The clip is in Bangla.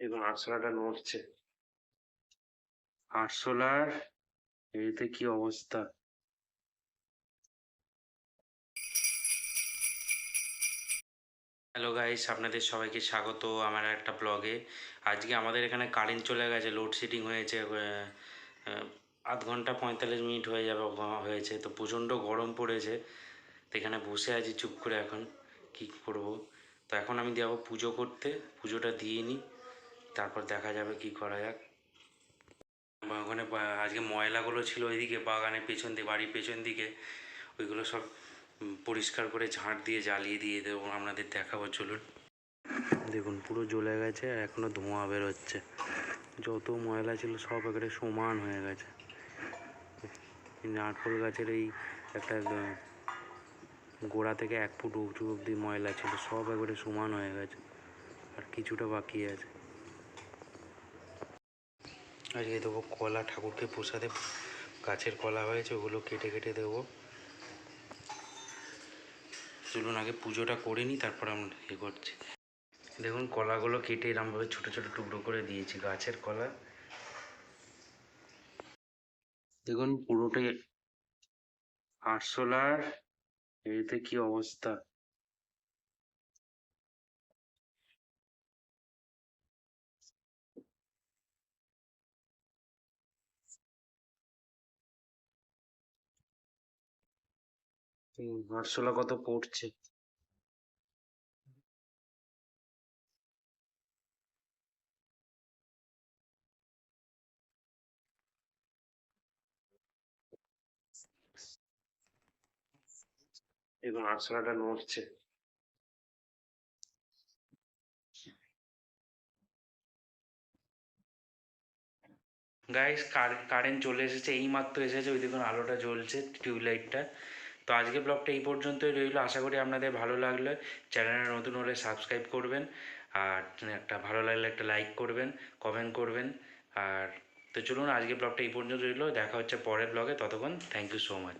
এবং আরশোলাটা নড়ছে। আরশোলার এতে কি অবস্থা? হ্যালো গাইস আপনাদের সবাইকে স্বাগত আমার একটা ব্লগে আজকে আমাদের এখানে কারেন্ট চলে গেছে লোডশেডিং হয়েছে আধ ঘণ্টা পঁয়তাল্লিশ মিনিট হয়ে যাবে হয়েছে। তো প্রচণ্ড গরম পড়েছে তো এখানে বসে আছি চুপ করে এখন কি করব? তো এখন আমি যাব পুজো করতে পুজোটা দিয়ে নিই। তারপর দেখা যাবে কি করা যাক। ওখানে আজকে ময়লাগুলো ছিল ওইদিকে, বাগানের পেছন দিকে বাড়ির পেছন দিকে। ওইগুলো সব পরিষ্কার করে ঝাঁট দিয়ে, জ্বালিয়ে দিয়ে দেবো, আপনাদের দেখাবো, চলুন। দেখুন, পুরো জ্বলে গেছে আর এখনও ধোঁয়া বেরোচ্ছে। যত ময়লা ছিল সব একেবারে সমান হয়ে গেছে। নারকোল গাছের এই একটা গোড়া থেকে এক ফুট উঁচু অব্দি ময়লা ছিল, সব একবারে সমান হয়ে গেছে। আর কিছুটা বাকি আছে। আজকে দেবো কলা, ঠাকুরকে প্রসাদে, গাছের কলা হয়েছে, ওগুলো কেটে কেটে দেবো। চলুন আগে পুজোটা করে নিই, তারপর আমরা ইয়ে করছি। দেখুন, কলাগুলো কেটে এরমভাবে ছোটো ছোটো টুকরো করে দিয়েছি, গাছের কলা। দেখুন, পুরোটাই আরশোলার, এতে কি অবস্থা? আরশোলা কত পড়ছে। দেখুন আরশোলাটা নড়ছে। গাইস কারেন্ট চলে এসেছে এই মাত্র এসেছে, ওই দেখুন আলোটা জ্বলছে, টিউবলাইটটা। তো আজকে ব্লগটা এই পর্যন্তই রইল। আশা করি আপনাদের ভালো লাগল। চ্যানেলে নতুন হলে সাবস্ক্রাইব করবেন আর একটা ভালো লাগলে একটা লাইক করবেন, কমেন্ট করবেন। আর তো চলুন, আজকে ব্লগটা এই পর্যন্ত রইল। দেখা হচ্ছে পরের ব্লগে। ততক্ষণ থ্যাংক ইউ সো মাচ